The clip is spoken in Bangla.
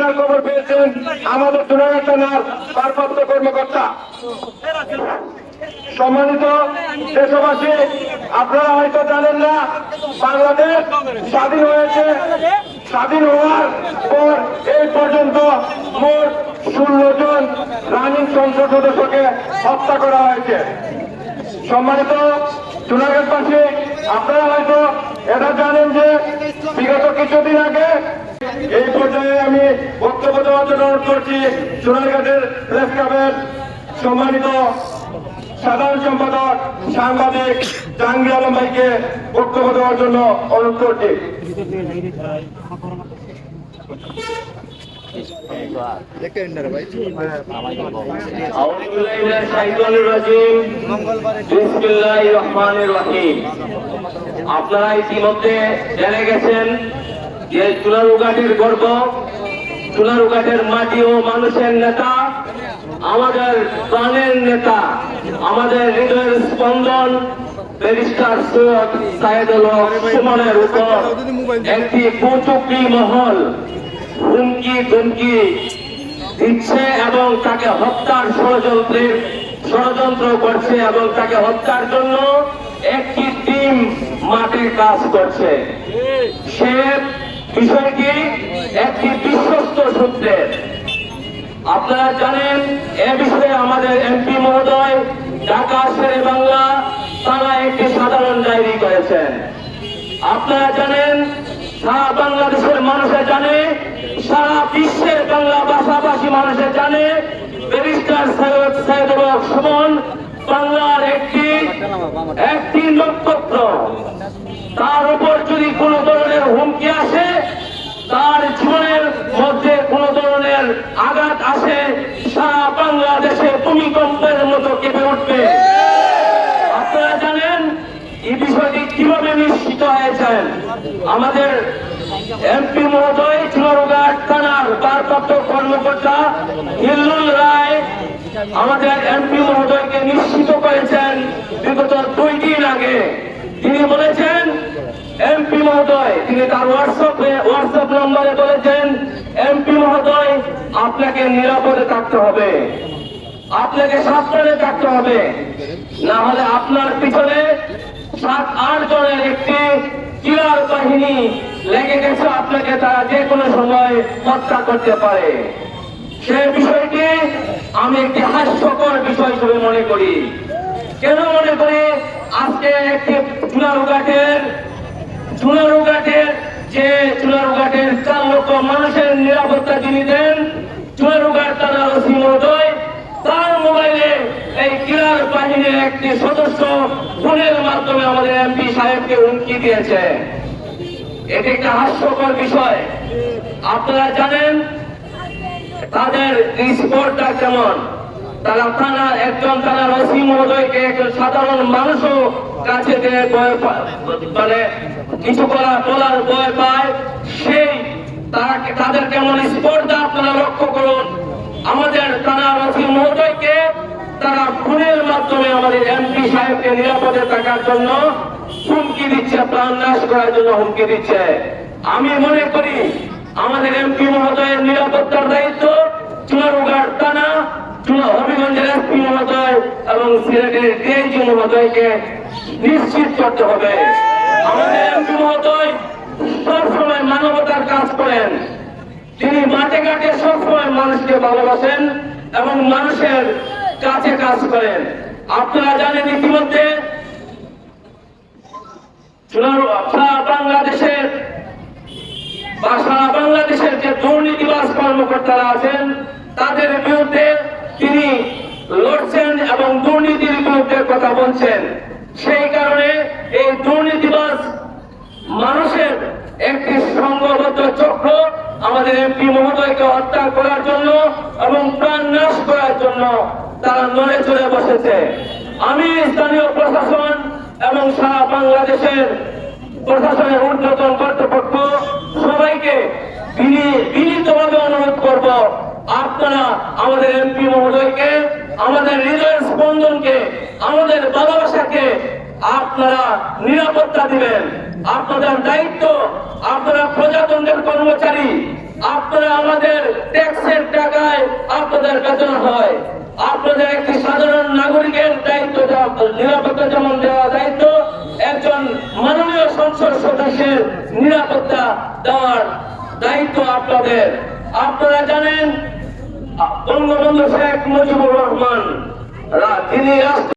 যেটার খবর পেয়েছেন আমাদের চুনাঘাট থানার ভারপ্রাপ্ত কর্মকর্তা। সম্মানিত দেশবাসী, আপনারা হয়তো জানেন না, বাংলাদেশ স্বাধীন হয়েছে। স্বাধীন হওয়ার পর এই পর্যন্ত মোট ষোলো জন রানিং সংসদ সদস্যকে হত্যা করা হয়েছে। সম্মানিত চুনাঘাটবাসী আপনারা হয়তো এটা জানেন যে বিগত কিছুদিন আগে এই পর্যায়ে আমি বক্তব্য দেওয়ার জন্য অনুরোধ করছি চুনারঘাটের প্রেস ক্লাবের সম্মানিত সাধারণ সম্পাদক, সাংবাদিক জাহাঙ্গীর আলম ভাইকে বক্তব্য দেওয়ার জন্য অনুরোধ করছি। আপনারা ইতিমধ্যে জেনে গেছেন যে চুলারুঘাটের গর্ব, চুলারুঘাটের মাটি ও মানুষের নেতা, আমাদের প্রাণের নেতা, আমাদের হৃদয়ের স্পন্দন এবং তাকে হত্যার ষড়যন্ত্রের ষড়যন্ত্র করছে এবং তাকে হত্যার জন্য একটি টিম মাঠে কাজ করছে। সে বিষয়টি একটি বিশ্বস্ত সূত্রের। আপনারা জানেন, এ বিষয়ে আমাদের এমপি মহোদয়, ঢাকা, শেরে বাংলা, তারা একটি সাধারণ ডায়েরি করেছেন। আপনারা জানেন, সারা বাংলাদেশের মানুষে জানে, সারা বিশ্বের বাংলা ভাষাভাষী মানুষে জানে, ব্যারিস্টার সৈয়দ হক সুমন বাংলার একটি একটি নক্ষত্র তার উপর যদি কোনো ধরনের হুমকি আসে তার জীবনের মধ্যে কোন ধরনের আঘাত আসে সারা বাংলাদেশে ভূমিকম্পের মতো কেঁপে উঠবে আপনারা জানেন এই বিষয়টি কীভাবে নিশ্চিত হয়েছেন? আমাদের এমপি মহোদয় চুনারুঘাট থানার ভারপ্রাপ্ত কর্মকর্তা হিল্লুল রায় আমাদের এমপি মহোদয়কে নিশ্চিত করেছেন বিগত দুই দিন আগে। তিনি বলেছেন, এমপি মহোদয়, তিনি তার হোয়াটসঅ্যাপে হোয়াটসঅ্যাপ নম্বরে বলেছেন, এমপি মহোদয়, আপনাকে নিরাপদে থাকতে হবে। আপনাকে সাবধানে থাকতে হবে। না হলে আপনার পিছনে সাত, আট জনের একটি কিলার বাহিনী লেগে গেছে। আপনাকে তারা যে কোনো সময় হত্যা করতে পারে। সে বিষয়টি আমি একটি হাস্যকর বিষয় হিসেবে মনে করি। কেন মনে করি? আজকে একটি চুনারুঘাটের চুনারুঘাটের যে চুনারুঘাটের চার লক্ষ মানুষের নিরাপত্তা যিনি দেন চুনারুঘাট থানার ওসি মহোদয় তার মোবাইলে এই কিলার বাহিনীর একটি সদস্য ফোনের মাধ্যমে আমাদের এমপি সাহেবকে হুমকি দিয়েছে। এটি একটা হাস্যকর বিষয়। আপনারা জানেন, তাদের স্পোর্টটা কেমন? তারা থানার একজন থানার ওসি মহোদয়কে একজন সাধারণ মানুষও কাছে দিয়ে ভয় মানে কিছু করা বলার ভয় পায়। সেই তারা, তাদের কেমন স্পর্ধা আপনারা লক্ষ্য করুন। আমাদের থানার ওসি মহোদয়কে মাধ্যমে আমাদের এমপি সাহেবকে নিরাপদে থাকার জন্য হুমকি দিচ্ছে, প্রাণ নাশ করার জন্য হুমকি দিচ্ছে। আমি মনে করি আমাদের এমপি মহোদয়ের নিরাপত্তার দায়িত্ব চুনারুঘাট থানা হবিগঞ্জের এসপি মহোদয় এবং সিলেটের ডিআইজি মহোদয়কে নিশ্চিত করতে হবে। আমাদের এমপি মহোদয় সবসময় মানবতার কাজ করেন। তিনি মাঠে ঘাটে সবসময় মানুষকে ভালোবাসেন এবং মানুষের কাছে কাজ করেন। আপনারা জানেন ইতিমধ্যে বাংলাদেশের বা সারা বাংলাদেশের যে দুর্নীতিবাজ কর্মকর্তারা আছেন, তাদের বিরুদ্ধে তিনি লড়ছেন এবং দুর্নীতির বিরুদ্ধে কথা বলছেন। সেই কারণে এই দুর্নীতিবাজ মানুষের একটি সংঘবদ্ধ চক্র আমাদের এমপি মহোদয়কে হত্যা করার জন্য এবং প্রাণ নাশ করার জন্য তারা নড়ে চড়ে বসেছে। আমি স্থানীয় প্রশাসন এবং সারা বাংলাদেশের প্রশাসনের ঊর্ধ্বতন কর্তৃপক্ষ সবাইকে বিনীতভাবে অনুরোধ করব, আপনারা আমাদের এমপি মহোদয়কে, আমাদের হৃদয়ের স্পন্দনকে, আমাদের ভালোবাসাকে আপনারা নিরাপত্তা দিবেন। আপনাদের দায়িত্ব, আপনারা প্রজাতন্ত্রের কর্মচারী আপনারা আমাদের ট্যাক্সের টাকায় আপনাদের বেতন হয়। আপনাদের একটি সাধারণ নাগরিকের দায়িত্ব নিরাপত্তা যেমন দেওয়া দায়িত্ব, একজন মাননীয় সংসদ সদস্যের নিরাপত্তা দেওয়ার দায়িত্ব আপনাদের। আপনারা জানেন, বঙ্গবন্ধু শেখ মুজিবুর রহমান তিনি রাষ্ট্র